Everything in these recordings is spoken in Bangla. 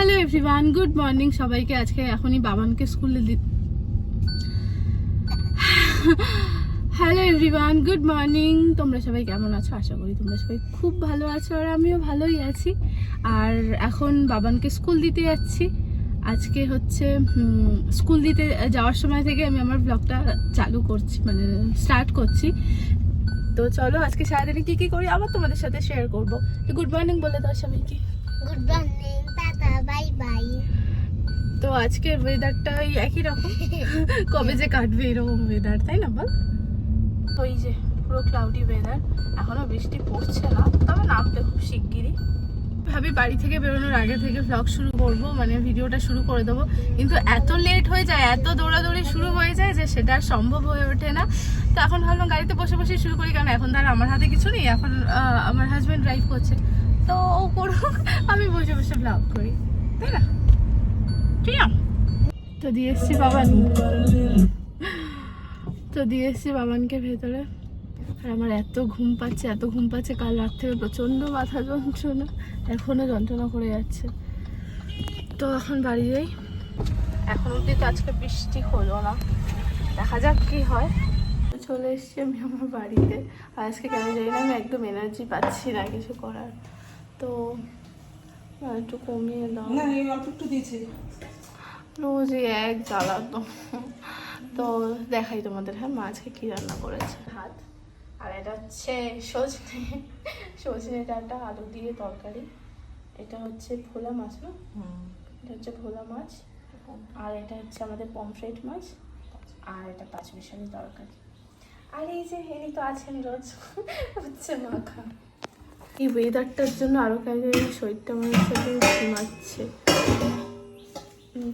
হ্যালো এভরিওয়ান গুড মর্নিং সবাইকে আজকে এখনই বাবানকে স্কুলে দি হ্যালো এভরিওয়ান গুড মর্নিং তোমরা সবাই কেমন আছো? আশা করি তোমরা সবাই খুব ভালো আছো আর আমিও ভালোই আছি। আর এখন বাবানকে স্কুল দিতে যাচ্ছি। আজকে হচ্ছে স্কুল দিতে যাওয়ার সময় থেকে আমি আমার ব্লগটা চালু করছি মানে স্টার্ট করছি। তো চলো, আজকে সারাদিনে কী কী করি? আবার তোমাদের সাথে শেয়ার করব। গুড মর্নিং বলে দাও সবাইকে। গুড মর্নিং তো আজকে ওয়েদারটা ওই একই রকম। কবে যে কাটবে এরকম ওয়েদার তাই না বল? তো এই যে পুরো ক্লাউডি ওয়েদার এখনও বৃষ্টি পড়ছে না তবে নামতে খুব শিগগিরই। ভাবি বাড়ি থেকে বেরোনোর আগে থেকে ব্লগ শুরু করব মানে ভিডিওটা শুরু করে দেবো। কিন্তু এত লেট হয়ে যায় এত দৌড়াদৌড়ি শুরু হয়ে যায় যে সেটা সম্ভব হয়ে ওঠে না। তো এখন ভাবলাম গাড়িতে বসে বসে শুরু করি কারণ এখন তার আমার হাতে কিছু নেই এখন আমার হাজব্যান্ড ড্রাইভ করছে। তো ও করুক আমি বসে বসে ভ্লগ করি তাই না? ঠিক তো দিয়ে এসছি বাবান। তো দিয়ে এসছি বাবানকে ভেতরে। আর আমার এত ঘুম পাচ্ছে এত ঘুম পাচ্ছে কাল রাত থেকে প্রচণ্ড মাথা যন্ত্রণা এখনও যন্ত্রণা করে যাচ্ছে। তো এখন বাড়ি যাই। এখন অব্দি তো আজকে বৃষ্টি হলো না। দেখা যাক কি হয়। তো চলে এসছি আমি আমার বাড়িতে। আর আজকে কেন জানি না আমি একদম এনার্জি পাচ্ছি না কিছু করার। তো একটু কমিয়ে দাও। না এই অল্প একটু দিয়েছি। রোজই এক জ্বালা তো তো দেখাই তোমাদের হ্যাঁ মাছকে কি রান্না করেছে? ভাত আর এটা হচ্ছে সজনে সজনে ডাঁটা আলু দিয়ে তরকারি। এটা হচ্ছে ভোলা মাছ না? এটা হচ্ছে ভোলা মাছ আর এটা হচ্ছে আমাদের পমফ্রেট মাছ আর এটা পাঁচ মিশালি তরকারি। আর এই যে ইনি তো আছেন রোজ হচ্ছে মাখা। এই ওয়েদারটার জন্য আরও কেন জানি শরীরটা আমার সাথে ঘুমাচ্ছে।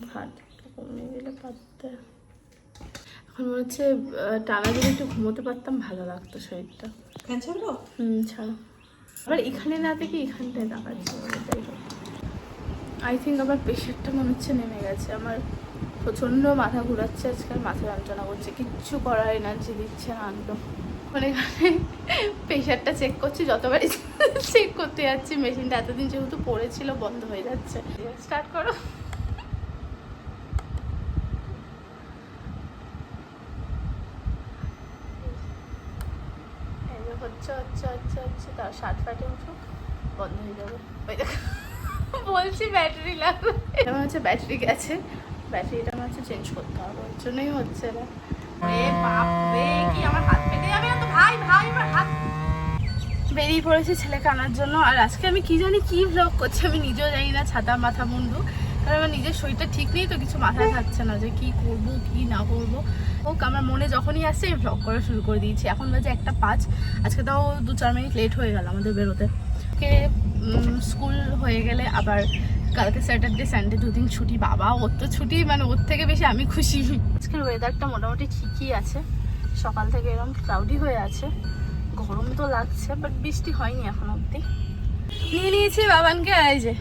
ভাত একটু কমিয়ে দিলে পারতে এখন মনে হচ্ছে টানা যদি একটু ঘুমোতে পারতাম ভালো লাগতো শরীরটা। ফ্যান ছাড়বো? হুম ছাড়ো। আবার এখানে না থেকে এখানটায় দেখাচ্ছে তাই আই থিঙ্ক আমার প্রেশারটা মনে হচ্ছে নেমে গেছে। আমার প্রচণ্ড মাথা ঘুরাচ্ছে আজকাল মাথা যন্ত্রণা করছে। কিচ্ছু করার এনার্জি দিচ্ছে না একদম। মানে এখানে প্রেশারটা চেক করছি যতবারই চেক করতে যাচ্ছি মেশিনটা এতদিন যেহেতু পড়েছিল বন্ধ হয়ে যাচ্ছে। স্টার্ট করো। হচ্ছে হচ্ছে হচ্ছে হচ্ছে তার ষাট ফাটে উঠুক, বন্ধ হয়ে যাবে। ওই বলছি ব্যাটারি লাগবে। মনে হচ্ছে ব্যাটারি গেছে। ব্যাটারিটা মনে হচ্ছে চেঞ্জ করতে হবে, ওর জন্যই হচ্ছে না আমার হাত পেতে যাবে ভাই ভাই, আমার বেরিয়ে পড়েছে ছেলেকে আনার জন্য, আর আজকে আমি কি জানি কি ভ্লগ করছি, আমি নিজেও জানি না, ছাতা, মাথা, মুন্ডু। কারণ আমার নিজের শরীরটা ঠিক নেই তো কিছু মাথায় থাকছে না যে কি করব, কি না করব। হোক, আমার মনে যখনই আসছে, আমি ভ্লগ করা শুরু করে দিয়েছি। এখন বাজে একটা পাঁচ। আজকে তাও দু চার মিনিট লেট হয়ে গেল আমাদের বেরোতে। কে স্কুল হয়ে গেলে আবার কালকে স্যাটারডে সানডে দুদিন ছুটি। বাবা, ওর তো ছুটি মানে ওর থেকে বেশি আমি খুশি। আজকের ওয়েদারটা মোটামুটি ঠিকই আছে। সকাল থেকে এরকম ক্লাউডি হয়ে আছে। গরম তো লাগছে বাট বৃষ্টি হয়নি এখন অবধি। নিয়ে নিয়েছি বাবানকে, এই যে।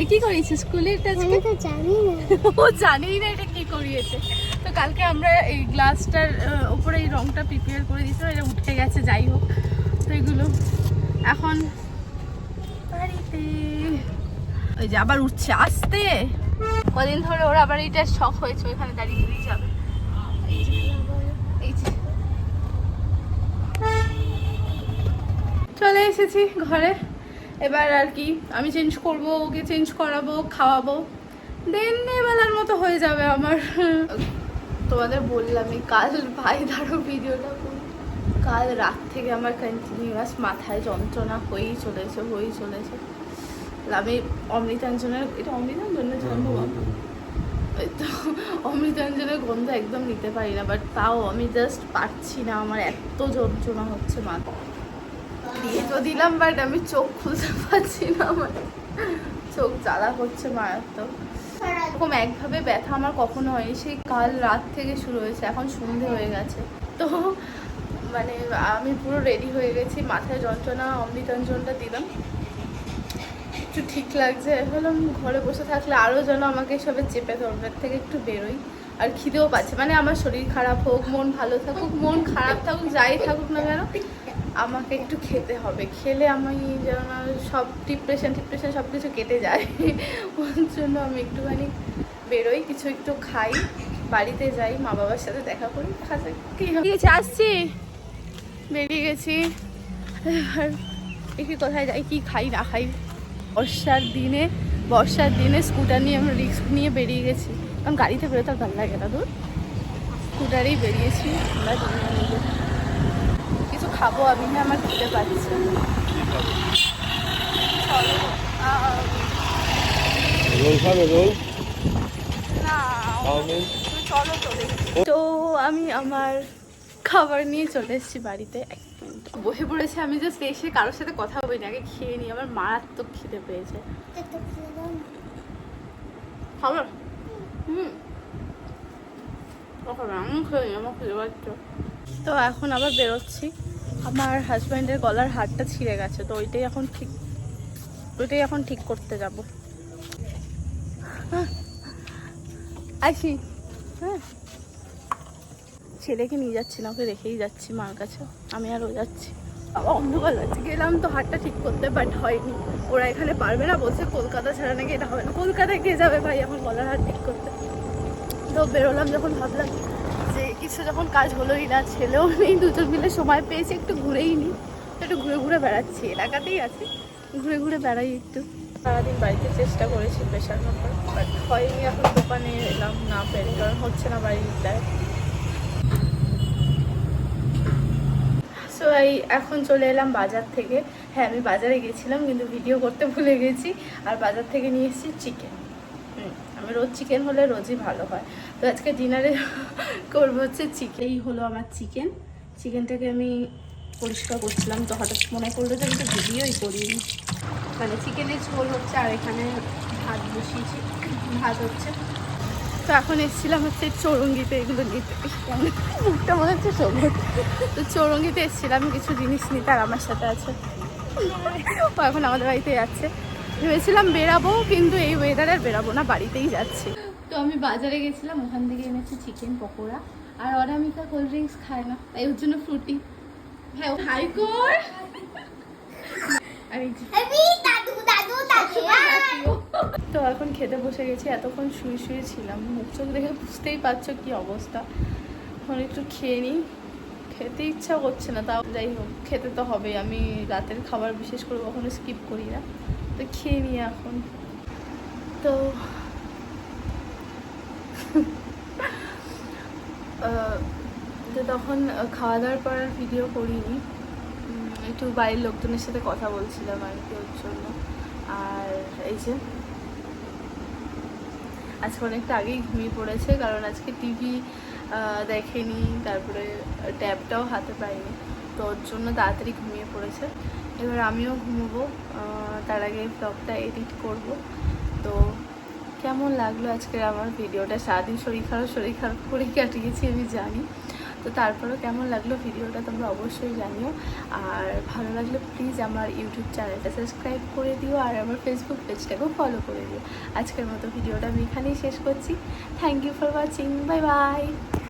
এ কি করিয়েছে? স্কুলের আমি তো জানি না। ও জানেই না এটা কি করিয়েছে। তো কালকে আমরা এই গ্লাসটার উপরে এই রংটা প্রিপেয়ার করে দিয়েছিলাম এটা উঠে গেছে যাই হোক। তো এগুলো এখন বাড়িতে। ওই যে আবার উঠছে আসতে। কদিন ধরে ওরা আবার এটা শখ হয়েছে ওইখানে দাঁড়িয়ে দাঁড়িয়ে যাবে। এই যে, এই চলে এসেছি ঘরে। এবার আর কি আমি চেঞ্জ করব ওকে চেঞ্জ করাবো খাওয়াবো। দেন এবেলার মতো হয়ে যাবে আমার। তোমাদের বললামই কাল ভাই ধরো ভিডিওটা। কাল রাত থেকে আমার কন্টিনিউয়াস মাথায় যন্ত্রণা হয়েই চলেছে হয়েই চলেছে। আমি অমৃতাঞ্জনের এটা অমৃতাঞ্জনের জন্ম? ওই তো অমৃতাঞ্জনের গন্ধ একদম নিতে পারি না বাট তাও আমি জাস্ট পারছি না আমার এত যন্ত্রণা হচ্ছে মাথা দিয়ে তো দিলাম বাট আমি চোখ খুলতে পারছি না আমার চোখ জ্বালা করছে মারাত্মক। এরকম একভাবে ব্যথা আমার কখনো হয়নি, সেই কাল রাত থেকে শুরু হয়েছে, এখন সন্ধে হয়ে গেছে। তো মানে আমি পুরো রেডি হয়ে গেছি, মাথায় যন্ত্রণা, অমৃতাঞ্জনটা দিলাম। একটু ঠিক লাগছে, ভাবলাম ঘরে বসে থাকলে আরও যেন আমাকে সবে চেপে ধরবে থেকে একটু বেরোই। আর খিদেও পাচ্ছে মানে আমার শরীর খারাপ হোক, মন ভালো থাকুক, মন খারাপ থাকুক, যাই থাকুক না কেন আমাকে একটু খেতে হবে। খেলে আমি যেন সব ডিপ্রেশন টিপ্রেশন সব কিছু কেটে যায়। ওর জন্য আমি একটুখানি বেরোই, কিছু একটু খাই, বাড়িতে যাই, মা বাবার সাথে দেখা করি হয়। আসছি। বেরিয়ে গেছি। এবার দেখি কোথায় যাই, কি খাই, না খাই। বর্ষার দিনে বর্ষার দিনে স্কুটার নিয়ে আমরা রিস্ক নিয়ে বেরিয়ে গেছি। কারণ গাড়িতে বেরোতে ভালো লাগে না দূর। স্কুটারেই বেরিয়েছি। আমরা খাব আমি না আমার খেতে রোল খাবে রোল? চলো তো তো আমি আমার খাবার নিয়ে চলে এসেছি বাড়িতে এক মিনিট। বসে পড়েছে আমি জাস্ট এসে কারোর সাথে কথা বলি না আগে খেয়ে নিই আমার মারাত্মক খিদে পেয়েছে। খাবার হুম। আমি খেয়ে আমার খিদে পাচ্ছে। তো এখন আবার বেরোচ্ছি। আমার হাজব্যান্ডের গলার হারটা ছিঁড়ে গেছে, তো ওইটাই এখন ঠিক, ওইটাই এখন ঠিক করতে যাব। আসি হ্যাঁ। ছেলেকে নিয়ে যাচ্ছি না ওকে রেখেই যাচ্ছি মার কাছে। আমি আর ও যাচ্ছি। বাবা, অন্ধকার লাগছে। গেলাম তো হাটটা ঠিক করতে বাট হয়নি। ওরা এখানে পারবে না, বলছে কলকাতা ছাড়া নাকি এটা হবে না। কলকাতায় কে যাবে ভাই এখন গলার হাট ঠিক করতে? তো বেরোলাম যখন ভাবলাম কিছু যখন কাজ হলোই না, ছেলেও নেই, দুজন মিলে সময় পেয়েছি, একটু ঘুরেই নিই একটু ঘুরে ঘুরে বেড়াচ্ছি, এলাকাতেই আছি। ঘুরে ঘুরে বেড়াই একটু। সারাদিন বাড়িতে চেষ্টা করেছি প্রেশার কুকার বাট হয়নি, এখন দোকানে এলাম, না পেরে, কারণ হচ্ছে না বাড়িটায় সো এই এখন চলে এলাম বাজার থেকে। হ্যাঁ আমি বাজারে গেছিলাম, কিন্তু ভিডিও করতে ভুলে গেছি। আর বাজার থেকে নিয়ে এসেছি চিকেন রোজ চিকেন হলে রোজই ভালো হয়। তো আজকে ডিনারে করব হচ্ছে চিকেন। এই হলো আমার চিকেন। চিকেনটাকে আমি পরিষ্কার করছিলাম, তো হঠাৎ মনে করল যে আমি তো ভিডিওই করিনি। মানে চিকেনের ঝোল হচ্ছে আর এখানে ভাত বসিয়েছি, ভাত হচ্ছে। তো এখন এসেছিলাম হচ্ছে চৌরঙ্গিতে এগুলো নিতে। মুখটা মনে হচ্ছে সবুজ। তো চৌরঙ্গিতে এসেছিলাম, কিছু জিনিস নিতে আর আমার সাথে আছে। এখন আমাদের বাড়িতে যাচ্ছে। ভেবেছিলাম বেরাবো কিন্তু এই ওয়েদারে আর বেরাবো না বাড়িতেই যাচ্ছি। তো আমি বাজারে গেছিলাম ওখান থেকে এনেছি চিকেন পকোড়া আর অনামিকা কোল্ড ড্রিঙ্কস খায় না তাই ওর জন্য ফ্রুটি হ্যাঁ হাই কর তো এখন খেতে বসে গেছি এতক্ষণ শুয়ে শুয়ে ছিলাম। মুখ চোখ দেখে বুঝতেই পারছ কি অবস্থা। এখন একটু খেয়ে নিই। খেতে ইচ্ছা করছে না তাও যাই হোক খেতে তো হবে আমি রাতের খাবার বিশেষ করে কখনো স্কিপ করি না। তো খেয়ে নিই এখন। তো তো তখন খাওয়া দাওয়ার পর ভিডিও করিনি। একটু বাড়ির লোকজনের সাথে কথা বলছিলাম আর কি ওর জন্য। আর এই যে, আজকে অনেকটা আগেই ঘুমিয়ে পড়েছে, কারণ আজকে টিভি দেখেনি, তারপরে ট্যাবটাও হাতে পাইনি। তো ওর জন্য তাড়াতাড়ি ঘুমিয়ে পড়েছে। এবার আমিও ঘুমবো। তার আগে ব্লগটা এডিট করব। তো কেমন লাগল আজকের আমার ভিডিওটা? সারাদিন শরীর খারাপ শরীর খারাপ করে কাটিয়েছি, আমি জানি। তো তারপরেও কেমন লাগল ভিডিওটা তোমরা অবশ্যই জানিও। আর ভালো লাগলে প্লিজ আমার ইউটিউব চ্যানেলটা সাবস্ক্রাইব করে দিও আর আমার ফেসবুক পেজটাকেও ফলো করে দিও। আজকের মতো ভিডিওটা আমি এখানেই শেষ করছি। Thank you for watching bye bye